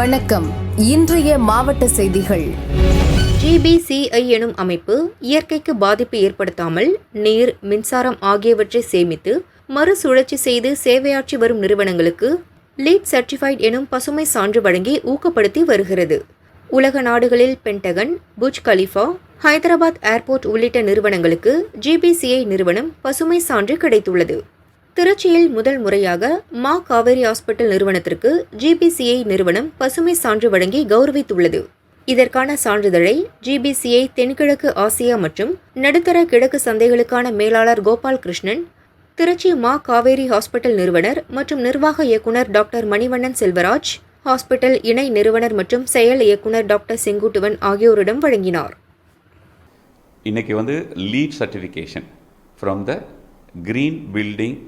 வணக்கம். இன்றைய மாவட்ட செய்திகள். ஜிபிசிஐ எனும் அமைப்பு இயற்கைக்கு பாதிப்பு ஏற்படுத்தாமல் நீர் மின்சாரம் ஆகியவற்றை சேமித்து மறுசுழற்சி செய்து சேவையாற்றி வரும் நிறுவனங்களுக்கு லீட் சர்டிஃபைட் எனும் பசுமை சான்று வழங்கி ஊக்கப்படுத்தி வருகிறது. உலக நாடுகளில் Pentagon Burj Khalifa Hyderabad airport உள்ளிட்ட நிறுவனங்களுக்கு ஜிபிசிஐ நிறுவனம் பசுமை சான்று கிடைத்துள்ளது. திருச்சியில் முதல் முறையாக மா காவேரி ஹாஸ்பிட்டல் நிறுவனத்திற்கு ஜிபிசிஐ நிறுவனம் பசுமை சான்று வழங்கி கௌரவித்துள்ளது. இதற்கான சான்றிதழை ஜிபிசிஐ தென்கிழக்கு ஆசியா மற்றும் நடுத்தர கிழக்கு சந்தைகளுக்கான மேலாளர் கோபால் கிருஷ்ணன் திருச்சி மா காவேரி ஹாஸ்பிட்டல் நிறுவனர் மற்றும் நிர்வாக இயக்குனர் டாக்டர் மணிவண்ணன் செல்வராஜ் ஹாஸ்பிட்டல் இணை நிறுவனர் மற்றும் செயல் இயக்குனர் டாக்டர் செங்குட்டுவன் ஆகியோரிடம் வழங்கினார். இன்னைக்கு வந்து LEED certification from the green building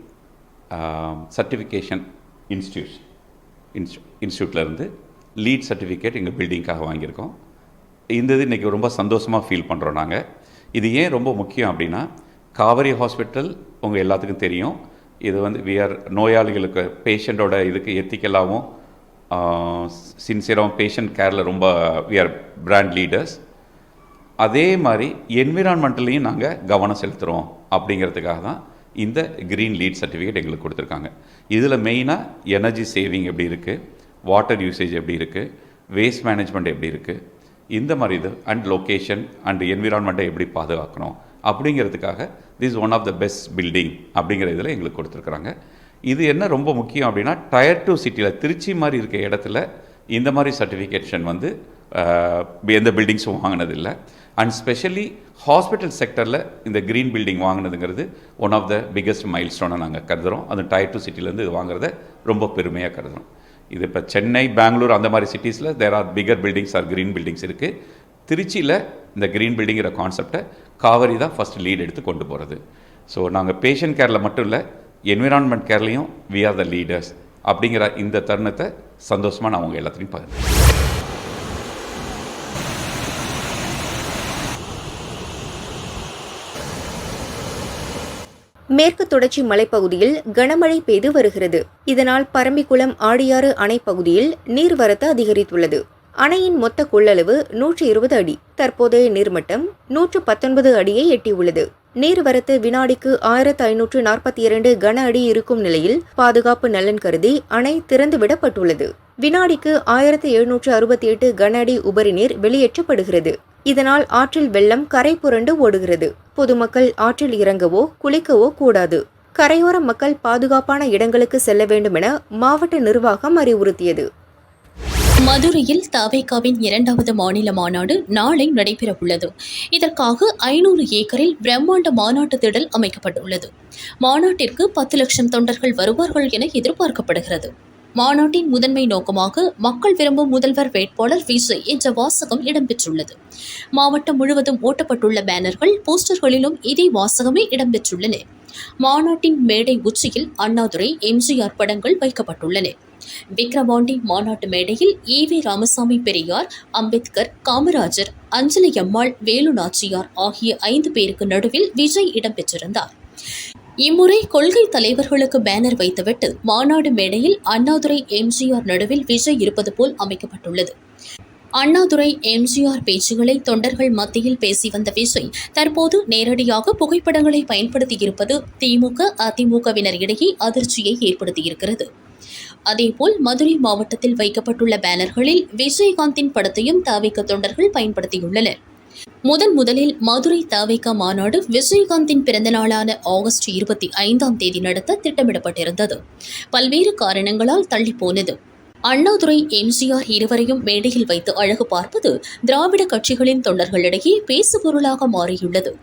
certification institution institute இன்ஸ்டியூட்லேருந்து LEED certificate எங்கள் பில்டிங்காக வாங்கியிருக்கோம். இந்த இது இன்றைக்கி ரொம்ப சந்தோஷமாக ஃபீல் பண்ணுறோம் நாங்கள் இது ஏன் ரொம்ப முக்கியம் அப்படின்னா காவேரி ஹாஸ்பிட்டல் உங்கள் எல்லாத்துக்கும் தெரியும். இது வந்து வி ஆர் நோயாளிகளுக்கு பேஷண்ட்டோட இதுக்கு எத்திக்கலாகவும் சின்சியராகவும் பேஷண்ட் கேரில் ரொம்ப வி ஆர் பிராண்ட் லீடர்ஸ் அதே மாதிரி என்விரான்மெண்ட்லேயும் நாங்கள் கவனம் செலுத்துகிறோம் அப்படிங்கிறதுக்காக தான் இந்த க்ரீன் லீட் சர்டிஃபிகேட் எங்களுக்கு கொடுத்துருக்காங்க. இதில் மெயினாக எனர்ஜி சேவிங் எப்படி இருக்குது வாட்டர் யூசேஜ் எப்படி இருக்குது வேஸ்ட் மேனேஜ்மெண்ட் எப்படி இருக்குது இந்த மாதிரி இது அண்ட் லொக்கேஷன் அண்ட் என்விரான்மெண்ட்டை எப்படி பாதுகாக்கணும் அப்படிங்கிறதுக்காக this one of the best building அப்படிங்கிற இதில் எங்களுக்கு கொடுத்துருக்குறாங்க. இது என்ன ரொம்ப முக்கியம் அப்படின்னா டயர் டூ சிட்டியில் திருச்சி மாதிரி இருக்க இடத்துல இந்த மாதிரி சர்டிஃபிகேஷன் வந்து எந்த பில்டிங்ஸும் வாங்கினதில்லை. அண்ட் ஸ்பெஷலி ஹாஸ்பிட்டல் செக்டரில் இந்த க்ரீன் பில்டிங் வாங்கினதுங்கிறது ஒன் ஆஃப் த பிக்கஸ்ட் மைல் ஸ்டோனை நாங்கள் கருதுகிறோம் அது டயர் டூ சிட்டிலேருந்து இது வாங்குறத ரொம்ப பெருமையாக கருதுகிறோம் இது இப்போ சென்னை பெங்களூர் அந்த மாதிரி சிட்டிஸில் there are bigger buildings are green buildings இருக்குது திருச்சியில் இந்த க்ரீன் பில்டிங்கிற கான்செப்டை காவிரி தான் ஃபஸ்ட் லீட் எடுத்து கொண்டு போகிறது ஸோ நாங்கள் பேஷண்ட் கேரில் மட்டும் இல்லை என்விரான்மெண்ட் கேர்லேயும் வி ஆர் த லீடர்ஸ் அப்படிங்கிற இந்த தருணத்தை சந்தோஷமாக நான் உங்கள் எல்லாத்தையும் பகிர்ந்தேன் மேற்கு தொடர்ச்சி மலைப்பகுதியில் கனமழை பெய்து வருகிறது. இதனால் பரம்பிக்குளம் ஆடியாறு அணை பகுதியில் நீர்வரத்து அதிகரித்துள்ளது. அணையின் மொத்த கொள்ளளவு நூற்றி இருபது அடி. தற்போதைய நீர்மட்டம் நூற்று பத்தொன்பது அடியை எட்டியுள்ளது. நீர்வரத்து வினாடிக்கு ஆயிரத்து ஐநூற்று நாற்பத்தி இரண்டு கன அடி இருக்கும் நிலையில் பாதுகாப்பு நலன் கருதி அணை திறந்துவிடப்பட்டுள்ளது. வினாடிக்கு ஆயிரத்து எழுநூற்று அறுபத்தி எட்டு கன அடி உபரி நீர் வெளியேற்றப்படுகிறது. இதனால் ஆற்றில் வெள்ளம் கரை புரண்டு ஓடுகிறது. பொதுமக்கள் ஆற்றில் இறங்கவோ குளிக்கவோ கூடாது. கரையோர மக்கள் பாதுகாப்பான இடங்களுக்கு செல்ல வேண்டும் என மாவட்ட நிர்வாகம் அறிவுறுத்தியது. மதுரையில் தவேகாவின் இரண்டாவது மாநில மாநாடு நாளை நடைபெறவுள்ளது. இதற்காக ஐநூறு ஏக்கரில் பிரம்மாண்ட மாநாட்டு திடல் அமைக்கப்பட்டுள்ளது. மாநாட்டிற்கு பத்து லட்சம் தொண்டர்கள் வருவார்கள் என எதிர்பார்க்கப்படுகிறது. மாநாட்டின் முதன்மை நோக்கமாக மக்கள் விரும்பும் முதல்வர் வேட்பாளர் விஜய் என்ற வாசகம் இடம்பெற்றுள்ளது. மாவட்டம் முழுவதும் ஓட்டப்பட்டுள்ள பேனர்கள் போஸ்டர்களிலும் இதே வாசகமே இடம்பெற்றுள்ளன. மாநாட்டின் மேடை உச்சியில் அண்ணாதுரை எம்ஜிஆர் படங்கள் வைக்கப்பட்டுள்ளன. விக்ரவாண்டி மாநாட்டு மேடையில் ஈவி ராமசாமி பெரியார் அம்பேத்கர் காமராஜர் அஞ்சலி அம்மாள் வேலு நாச்சியார் ஆகிய ஐந்து பேருக்கு நடுவில் விஜய் இடம்பெற்றிருந்தார். இம்முறை கொள்கை தலைவர்களுக்கு பேனர் வைத்துவிட்டு மாநாடு மேடையில் அண்ணாதுரை எம்ஜிஆர் நடுவில் விஜய் இருப்பது போல் அமைக்கப்பட்டுள்ளது. அண்ணாதுரை எம்ஜிஆர் பேச்சுகளை தொண்டர்கள் மத்தியில் பேசி வந்த விஜய் தற்போது நேரடியாக புகைப்படங்களை பயன்படுத்தியிருப்பது திமுக அதிமுகவினர் இடையே அதிர்ச்சியை ஏற்படுத்தியிருக்கிறது. அதேபோல் மதுரை மாவட்டத்தில் வைக்கப்பட்டுள்ள பேனர்களில் விஜயகாந்தின் படத்தையும் தாவிக்க தொண்டர்கள் பயன்படுத்தியுள்ளனர். முதன் முதலில் மதுரை தவிக மாநாடு விஜயகாந்தின் பிறந்தநாளான ஆகஸ்ட் இருபத்தி ஐந்தாம் தேதி நடத்த திட்டமிடப்பட்டிருந்தது. பல்வேறு காரணங்களால் தள்ளிப்போனது. அண்ணாதுரை எம்ஜிஆர் இருவரையும் மேடையில் வைத்து அழகு பார்ப்பது திராவிட கட்சிகளின் தொண்டர்களிடையே பேசுபொருளாக மாறியுள்ளது.